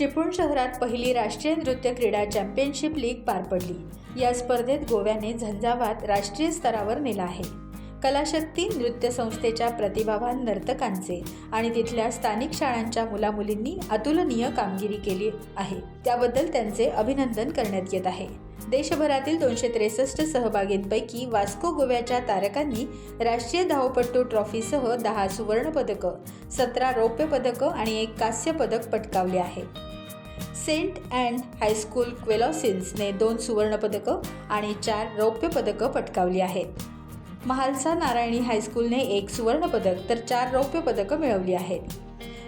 चिपळूण शहरात पहिली राष्ट्रीय नृत्य क्रीडा चॅम्पियनशिप लीग पार पडली. या स्पर्धेत गोव्याने झंझावात राष्ट्रीय स्तरावर नेला आहे. कलाशक्ती नृत्य संस्थेच्या प्रतिभावान नर्तकांचे आणि तिथल्या स्थानिक शाळांच्या मुलामुलींनी अतुलनीय कामगिरी केली आहे. त्याबद्दल त्यांचे अभिनंदन करण्यात येत आहे. देशभरातील दोनशे त्रेसष्ट सहभागींपैकी वास्को गोव्याच्या तारकांनी राष्ट्रीय धावपट्टू ट्रॉफीसह दहा सुवर्णपदकं सतरा रौप्य पदकं आणि एक कांस्य पदक पटकावले आहे. सेंट अँड हायस्कूल क्वेलॉसिन्सने दोन सुवर्णपदकं आणि चार रौप्य पदकं पटकावली आहेत. महालसा नारायणी हायस्कूलने एक सुवर्णपदक तर चार रौप्य पदकं मिळवली आहेत.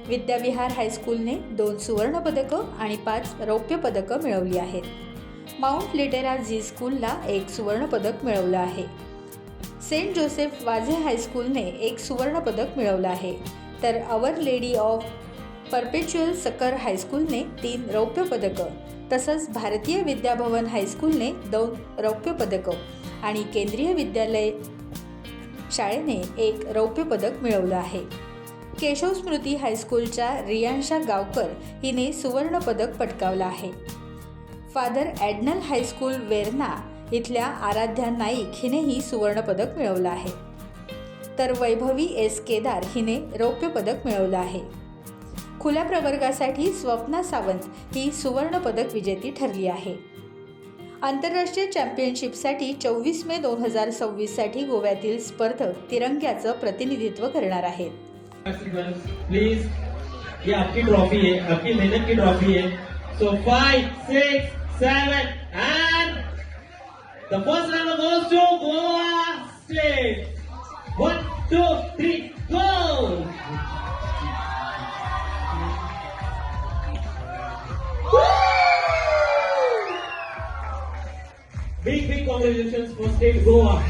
विद्याविहार हायस्कूलने दोन सुवर्णपदकं आणि पाच रौप्य पदकं मिळवली आहेत. माउंट लिटेरा झी स्कूलला एक सुवर्णपदक मिळवलं आहे. सेंट जोसेफ वाझे हायस्कूलने एक सुवर्णपदक मिळवलं आहे. तर our lady of perpetual succour हायस्कूलने तीन रौप्य पदकं तसंच भारतीय विद्याभवन हायस्कूलने दोन रौप्य पदकं आणि केंद्रीय विद्यालय शाळेने एक रौप्य पदक मिळवलं आहे. केशव स्मृती हायस्कूलच्या रियांशा गावकर हिने सुवर्ण पदक पटकावलं आहे. फादर ॲडनल हायस्कूल वेर्ना इथल्या आराध्या नाईक हिनेही सुवर्णपदक मिळवलं आहे. तर वैभवी एस केदार हिने रौप्य पदक मिळवलं आहे. खुल्या प्रवर्गासाठी स्वप्ना सावंत ही सुवर्णपदक विजेती ठरली आहे. आंतरराष्ट्रीय चॅम्पियनशिपसाठी चोवीस मे दोन हजार सव्वीससाठी गोव्यातील स्पर्धक तिरंग्याचं प्रतिनिधित्व करणार आहेत. प्लीज ये आपकी ट्रॉफी है आपकी मेहनत की ट्रॉफी है so five six seven and the first to Goa state one two three congratulations for State Goa.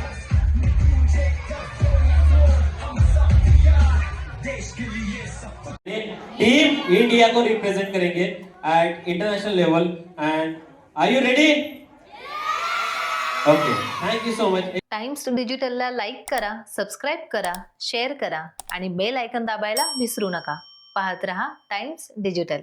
Team India को रिप्रेजेंट करेंगे at international level and are you ready okay thank you so much Times डिजिटलला like करा subscribe करा share करा आणि bell icon दाबायला विसरू नका. पाहत रहा टाइम्स डिजिटल